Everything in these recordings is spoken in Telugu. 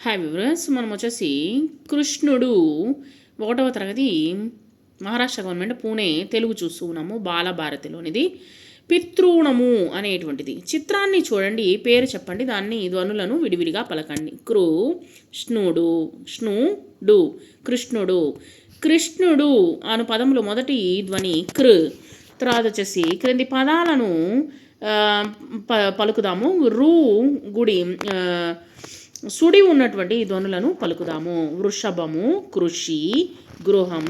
హాయ్ వివరస్ మనం వచ్చేసి కృష్ణుడు ఒకటవ తరగతి మహారాష్ట్ర గవర్నమెంట్ పూణే తెలుగు చూస్తూ ఉన్నాము బాలభారతిలోనిది. పితృణము అనేటువంటిది. చిత్రాన్ని చూడండి పేరు చెప్పండి దాన్ని ధ్వనులను విడివిడిగా పలకండి. కృష్ణుడు ష్ణుడు కృష్ణుడు. కృష్ణుడు అను పదములు మొదటి ధ్వని కృ. తర్వాత వచ్చేసి క్రింది పదాలను ప పలుకుదాము. రు గుడి సుడి ఉన్నటువంటి ధ్వనులను పలుకుదాము. వృషభము కృషి గృహం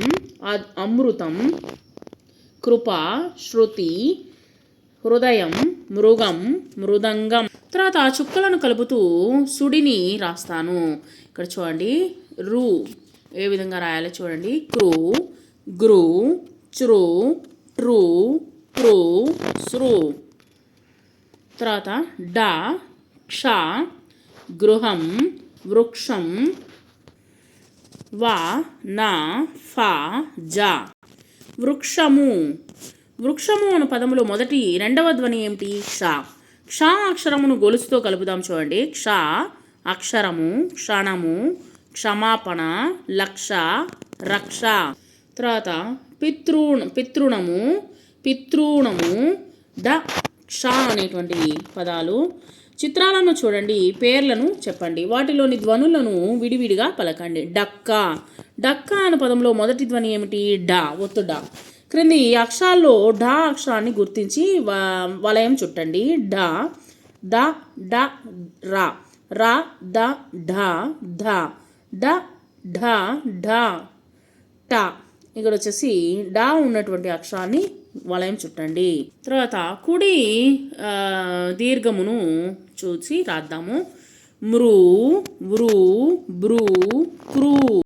అ- అమృతం కృప శృతి హృదయం మృగం మృదంగం. తర్వాత ఆ చుక్కలను కలుపుతూ సుడిని రాస్తాను. ఇక్కడ చూడండి రు ఏ విధంగా రాయాలో చూడండి. క్రు గ్రు చ్రు ట్రు ట్రు సృ తర్వాత డ క్ష గృహం వృక్షం వా నా ఫా జ. వృక్షము. వృక్షము అను పదములో మొదటి రెండవ ధ్వని ఏమిటి? క్ష. క్ష అక్షరమును గొలుసుతో కలుపుదాం చూడండి. క్ష అక్షరము క్షణము క్షమాపణ లక్ష రక్ష. తర్వాత పితృణ పితృణము పితృణము ద క్ష అనేటువంటి పదాలు. చిత్రాలను చూడండి పేర్లను చెప్పండి. వాటిలోని ధ్వనులను విడివిడిగా పలకండి. డక్క. డక్క అనే పదంలో మొదటి ధ్వని ఏమిటి? డా ఒత్తు డా. క్రింది అక్షరాల్లో డా అక్షరాన్ని గుర్తించి వలయం చుట్టండి. డా ద డ రా. రా ద ఢ ధ. డ ఢ ఢ టా. ఇక్కడ వచ్చేసి డా ఉన్నటువంటి అక్షరాన్ని వలయం చుట్టండి. తర్వాత కుడి దీర్ఘమును చూసి రాద్దాము. మృ వృ బ్రూ క్రూ